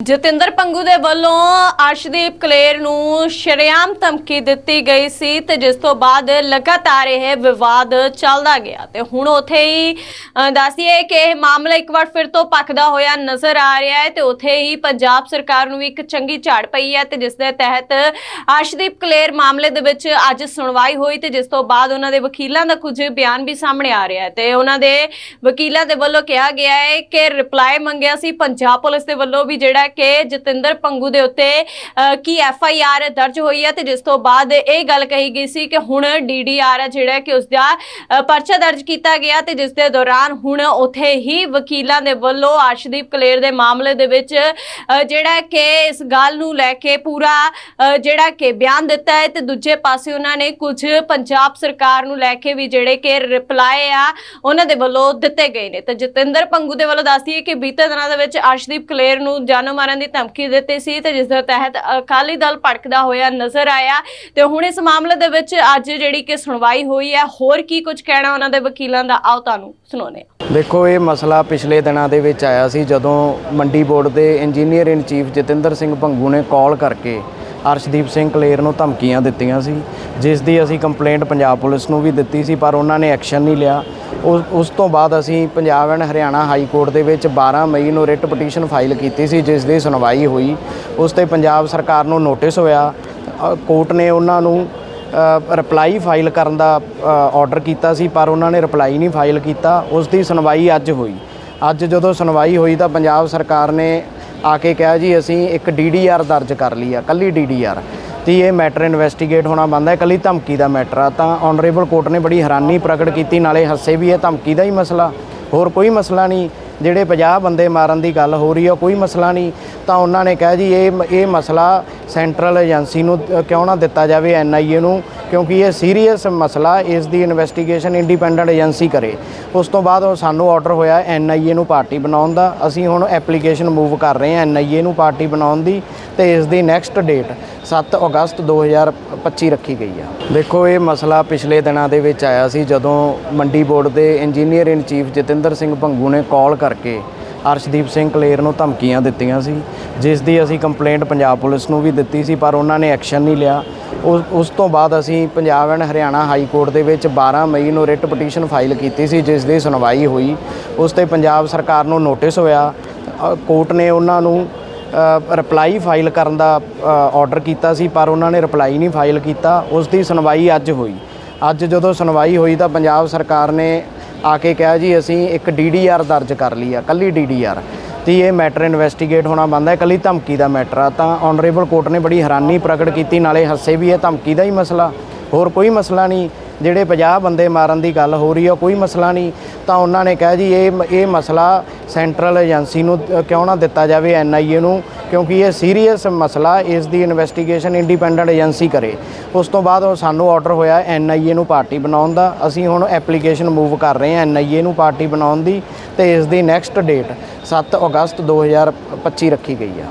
ਜਤਿੰਦਰ ਪੰਗੂ ਦੇ ਵੱਲੋਂ ਅਰਸ਼ਦੀਪ ਕਲੇਰ ਨੂੰ ਸ਼ਰੇਆਮ ਧਮਕੀ ਦਿੱਤੀ ਗਈ ਸੀ ਤੇ ਜਿਸ ਤੋਂ ਬਾਅਦ ਲਗਾਤਾਰ ਇਹ ਵਿਵਾਦ ਚੱਲਦਾ ਗਿਆ। ਤੇ ਹੁਣ ਉਥੇ ਹੀ ਅ, ਕਿ ਇਹ ਮਾਮਲਾ ਇੱਕ ਵਾਰ ਫਿਰ ਤੋਂ ਪੱਕਦਾ ਹੋਇਆ ਨਜ਼ਰ ਆ ਰਿਹਾ ਹੈ ਤੇ ਉਥੇ ਹੀ ਪੰਜਾਬ ਸਰਕਾਰ ਨੂੰ ਵੀ ਇੱਕ ਚੰਗੀ ਝਾੜ ਪਈ ਹੈ ਤੇ ਜਿਸ ਦੇ ਤਹਿਤ ਅਰਸ਼ਦੀਪ ਕਲੇਰ ਮਾਮਲੇ ਦੇ ਵਿੱਚ ਅੱਜ ਸੁਣਵਾਈ ਹੋਈ ਤੇ ਜਿਸ ਤੋਂ ਬਾਅਦ ਉਹਨਾਂ ਦੇ ਵਕੀਲਾਂ ਦਾ ਕੁਝ ਬਿਆਨ ਵੀ ਸਾਹਮਣੇ ਆ ਰਿਹਾ ਹੈ। ਤੇ ਉਹਨਾਂ ਦੇ ਵਕੀਲਾਂ ਦੇ ਵੱਲੋਂ ਕਿਹਾ ਗਿਆ ਹੈ ਕਿ ਰਿਪਲਾਈ ਮੰਗਿਆ ਸੀ। ਪੰਜਾਬ ਪੁਲਿਸ ਦੇ ਵੱਲੋਂ ਵੀ ਜਿਹੜਾ ਕਿ ਜਤਿੰਦਰ ਪੰਗੂ ਦੇ ਉੱਤੇ ਅ, ਕੀ ਐਫ ਆਈ ਆਰ ਦਰਜ ਹੋਈ ਹੈ ਤੇ ਜਿਸ ਤੋਂ ਬਾਅਦ ਇਹ ਗੱਲ ਕਹੀ ਗਈ ਸੀ ਕਿ ਹੁਣ ਡੀ ਡੀ ਆਰ ਜਿਹੜਾ ਕਿ ਉਸ ਦਾ ਪਰਚਾ ਦਰਜ ਕੀਤਾ ਗਿਆ ਤੇ ਜਿਸ ਦੇ ਦੌਰਾਨ ਹੁਣ ਉਥੇ ਹੀ ਵਕੀਲਾਂ ਦੇ ਵੱਲੋਂ ਅਰਸ਼ਦੀਪ ਕਲੇਰ ਦੇ ਮਾਮਲੇ ਦੇ ਵਿੱਚ ਜਿਹੜਾ ਕਿ ਇਸ ਗੱਲ ਨੂੰ ਲੈ ਕੇ ਪੂਰਾ ਅ, ਜਿਹੜਾ ਕਿ ਬਿਆਨ ਦਿੱਤਾ ਹੈ ਤੇ ਦੂਜੇ ਪਾਸੇ ਉਹਨਾਂ ਨੇ ਕੁਝ ਪੰਜਾਬ ਸਰਕਾਰ ਨੂੰ ਲੈ ਕੇ ਵੀ ਜਿਹੜੇ ਕਿ ਰਿਪਲਾਈ ਆ ਉਹਨਾਂ ਦੇ ਵੱਲੋਂ ਦਿੱਤੇ ਗਏ ਨੇ। ਤੇ ਜਤਿੰਦਰ ਪੰਗੂ ਦੇ ਵੱਲੋਂ ਦੱਸਦੀ ਕਿ ਬੀਤੇ ਦਿਨਾਂ ਦੇ ਵਿੱਚ ਅਰਸ਼ਦੀਪ ਕਲੇਰ ਨੂੰ ਜਨਮ ਮਾਰਨ ਦੀ ਧਮਕੀ ਦਿੱਤੀ ਸੀ ਤੇ ਜਿਸ ਦੇ ਤਹਿਤ ਅਕਾਲੀ ਦਲ ਭੜਕਦਾ ਹੋਇਆ ਨਜ਼ਰ ਆਇਆ। ਤੇ ਹੁਣ ਇਸ ਮਾਮਲੇ ਦੇ ਵਿੱਚ ਅੱਜ ਜਿਹੜੀ ਕਿ ਸੁਣਵਾਈ ਹੋਈ ਹੈ, ਹੋਰ ਕੀ ਕੁਝ ਕਹਿਣਾ ਉਹਨਾਂ ਦੇ ਵਕੀਲਾਂ ਦਾ? ਆਓ ਤੁਹਾਨੂੰ ਸੁਣਾਉਂਦੇ ਹਾਂ। ਦੇਖੋ, ਇਹ ਮਸਲਾ ਪਿਛਲੇ ਦਿਨਾਂ ਦੇ ਵਿੱਚ ਆਇਆ ਸੀ ਜਦੋਂ ਮੰਡੀ ਬੋਰਡ ਦੇ engineer in chief Jatinder Singh Bhangu ਨੇ ਕਾਲ ਕਰਕੇ ਅਰਸ਼ਦੀਪ ਸਿੰਘ ਕਲੇਰ ਨੂੰ ਧਮਕੀਆਂ ਦਿੱਤੀਆਂ ਸੀ, ਜਿਸ ਦੀ ਅਸੀਂ ਕੰਪਲੇਂਟ ਪੰਜਾਬ ਪੁਲਿਸ ਨੂੰ ਵੀ ਦਿੱਤੀ ਸੀ, ਪਰ ਉਹਨਾਂ ਨੇ ਐਕਸ਼ਨ ਨਹੀਂ ਲਿਆ। ਉਸ ਤੋਂ ਬਾਅਦ ਅਸੀਂ Punjab and Haryana high court ਦੇ ਵਿੱਚ 12 ਮਈ ਨੂੰ ਰਿਟ ਪਟੀਸ਼ਨ ਫਾਈਲ ਕੀਤੀ ਸੀ, ਜਿਸ ਦੀ ਸੁਣਵਾਈ ਹੋਈ। ਉਸ ਤੇ ਪੰਜਾਬ ਸਰਕਾਰ ਨੂੰ ਨੋਟਿਸ ਹੋਇਆ। ਕੋਰਟ ਨੇ ਉਹਨਾਂ ਨੂੰ ਰਿਪਲਾਈ ਫਾਈਲ ਕਰਨ ਦਾ ਆਰਡਰ ਕੀਤਾ ਸੀ, ਪਰ ਉਹਨਾਂ ਨੇ ਰਿਪਲਾਈ ਨਹੀਂ ਫਾਈਲ ਕੀਤਾ। ਉਸ ਦੀ ਸੁਣਵਾਈ ਅੱਜ ਹੋਈ। ਅੱਜ ਜਦੋਂ ਸੁਣਵਾਈ ਹੋਈ ਤਾਂ ਪੰਜਾਬ ਸਰਕਾਰ ਨੇ ਆ ਕੇ ਕਿਹਾ ਜੀ, ਅਸੀਂ ਇੱਕ ਡੀਡੀਆਰ ਦਰਜ ਕਰ ਲਈ ਆ, ਕੱਲੀ ਡੀਡੀਆਰ ਤੇ ਇਹ ਮੈਟਰ ਇਨਵੈਸਟੀਗੇਟ ਹੋਣਾ ਬੰਦਾ ਹੈ, ਕੱਲੀ ਧਮਕੀ ਦਾ ਮੈਟਰ ਆ। ਤਾਂ ਆਨਰੇਬਲ ਕੋਰਟ ਨੇ ਬੜੀ ਹੈਰਾਨੀ ਪ੍ਰਗਟ ਕੀਤੀ, ਨਾਲੇ ਹੱਸੇ ਵੀ ਇਹ ਧਮਕੀ ਦਾ ਹੀ ਮਸਲਾ। ਹੋਰ ਕੋਈ ਮਸਲਾ ਨਹੀਂ। ਜਿਹੜੇ 50 ਬੰਦੇ ਮਾਰਨ ਦੀ ਗੱਲ ਹੋ ਰਹੀ ਆ ਕੋਈ ਮਸਲਾ ਨਹੀਂ। ਤਾਂ ਉਹਨਾਂ ਨੇ ਕਿਹਾ ਜੀ, ਇਹ ਇਹ ਮਸਲਾ ਸੈਂਟਰਲ ਏਜੰਸੀ ਨੂੰ ਕਿਉਂ ਨਾ ਦਿੱਤਾ ਜਾਵੇ ਐਨਆਈਏ ਨੂੰ, ਕਿਉਂਕਿ ਇਹ ਸੀਰੀਅਸ ਮਸਲਾ, ਇਸ ਦੀ ਇਨਵੈਸਟੀਗੇਸ਼ਨ ਇੰਡੀਪੈਂਡੈਂਟ ਏਜੰਸੀ ਕਰੇ। ਉਸ ਤੋਂ ਬਾਅਦ ਉਹ ਸਾਨੂੰ ਆਰਡਰ ਹੋਇਆ ਐਨਆਈਏ ਨੂੰ ਪਾਰਟੀ ਬਣਾਉਣ ਦਾ। ਅਸੀਂ ਹੁਣ ਐਪਲੀਕੇਸ਼ਨ ਮੂਵ ਕਰ ਰਹੇ ਹਾਂ ਐਨਆਈਏ ਨੂੰ ਪਾਰਟੀ ਬਣਾਉਣ ਦੀ ਤੇ ਇਸ ਦੀ ਨੈਕਸਟ ਡੇਟ 7 ਅਗਸਤ 2025 ਰੱਖੀ ਗਈ ਆ। ਦੇਖੋ, ਇਹ ਮਸਲਾ ਪਿਛਲੇ ਦਿਨਾਂ ਦੇ ਵਿੱਚ ਆਇਆ ਸੀ, ਜਦੋਂ ਮੰਡੀ ਬੋਰਡ ਦੇ engineer in chief Jatinder Singh Bhangu ਨੇ ਕਾਲ ਕਰਕੇ ਅਰਸ਼ਦੀਪ ਸਿੰਘ ਕਲੇਰ ਨੂੰ ਧਮਕੀਆਂ ਦਿੱਤੀਆਂ ਸੀ, ਜਿਸ ਦੀ ਅਸੀਂ ਕੰਪਲੇਂਟ ਪੰਜਾਬ ਪੁਲਿਸ ਨੂੰ ਵੀ ਦਿੱਤੀ ਸੀ, ਪਰ ਉਹਨਾਂ ਨੇ ਐਕਸ਼ਨ ਨਹੀਂ ਲਿਆ। ਉਸ ਤੋਂ ਬਾਅਦ ਅਸੀਂ Punjab and Haryana high court ਦੇ ਵਿੱਚ 12 ਮਈ ਨੂੰ ਰਿਟ ਪਟੀਸ਼ਨ ਫਾਈਲ ਕੀਤੀ ਸੀ, ਜਿਸ ਦੀ ਸੁਣਵਾਈ ਹੋਈ। ਉਸ ਤੇ ਪੰਜਾਬ ਸਰਕਾਰ ਨੂੰ ਨੋਟਿਸ ਹੋਇਆ। ਕੋਰਟ ਨੇ ਉਹਨਾਂ ਨੂੰ ਰਿਪਲਾਈ ਫਾਈਲ ਕਰਨ ਦਾ ਆਰਡਰ ਕੀਤਾ ਸੀ, ਪਰ ਉਹਨਾਂ ਨੇ ਰਿਪਲਾਈ ਨਹੀਂ ਫਾਈਲ ਕੀਤਾ। ਉਸ ਦੀ ਸੁਣਵਾਈ ਅੱਜ ਹੋਈ। ਅੱਜ ਜਦੋਂ ਸੁਣਵਾਈ ਹੋਈ ਤਾਂ ਪੰਜਾਬ ਸਰਕਾਰ ਨੇ ਆ ਕੇ ਕਿਹਾ ਜੀ, ਅਸੀਂ ਇੱਕ ਡੀਡੀਆਰ ਦਰਜ ਕਰ ਲਈ ਆ, ਕੱਲੀ ਡੀਡੀਆਰ ਤੇ ਇਹ ਮੈਟਰ ਇਨਵੈਸਟੀਗੇਟ ਹੋਣਾ ਬੰਦਾ ਹੈ, ਕੱਲੀ ਧਮਕੀ ਦਾ ਮੈਟਰ ਆ। ਤਾਂ ਆਨਰੇਬਲ ਕੋਰਟ ਨੇ ਬੜੀ ਹੈਰਾਨੀ ਪ੍ਰਗਟ ਕੀਤੀ, ਨਾਲੇ ਹੱਸੇ ਵੀ ਇਹ ਧਮਕੀ ਦਾ ਹੀ ਮਸਲਾ। ਹੋਰ ਕੋਈ ਮਸਲਾ ਨਹੀਂ। ਜਿਹੜੇ 50 ਬੰਦੇ ਮਾਰਨ ਦੀ ਗੱਲ ਹੋ ਰਹੀ ਆ ਕੋਈ ਮਸਲਾ ਨਹੀਂ। ਤਾਂ ਉਹਨਾਂ ਨੇ ਕਿਹਾ ਜੀ, ਇਹ ਇਹ ਮਸਲਾ ਸੈਂਟਰਲ ਏਜੰਸੀ ਨੂੰ ਕਿਉਂ ਨਾ ਦਿੱਤਾ ਜਾਵੇ ਐਨਆਈਏ ਨੂੰ, ਕਿਉਂਕਿ ਇਹ ਸੀਰੀਅਸ ਮਸਲਾ, ਇਸ ਦੀ ਇਨਵੈਸਟੀਗੇਸ਼ਨ ਇੰਡੀਪੈਂਡੈਂਟ ਏਜੰਸੀ ਕਰੇ। ਉਸ ਤੋਂ ਬਾਅਦ ਉਹ ਸਾਨੂੰ ਆਰਡਰ ਹੋਇਆ ਐਨਆਈਏ ਨੂੰ ਪਾਰਟੀ ਬਣਾਉਣ ਦਾ। ਅਸੀਂ ਹੁਣ ਐਪਲੀਕੇਸ਼ਨ ਮੂਵ ਕਰ ਰਹੇ ਹਾਂ ਐਨਆਈਏ ਨੂੰ ਪਾਰਟੀ ਬਣਾਉਣ ਦੀ, ਤੇ ਇਸ ਦੀ ਨੈਕਸਟ ਡੇਟ 7 ਅਗਸਤ 2025 ਰੱਖੀ ਗਈ ਆ।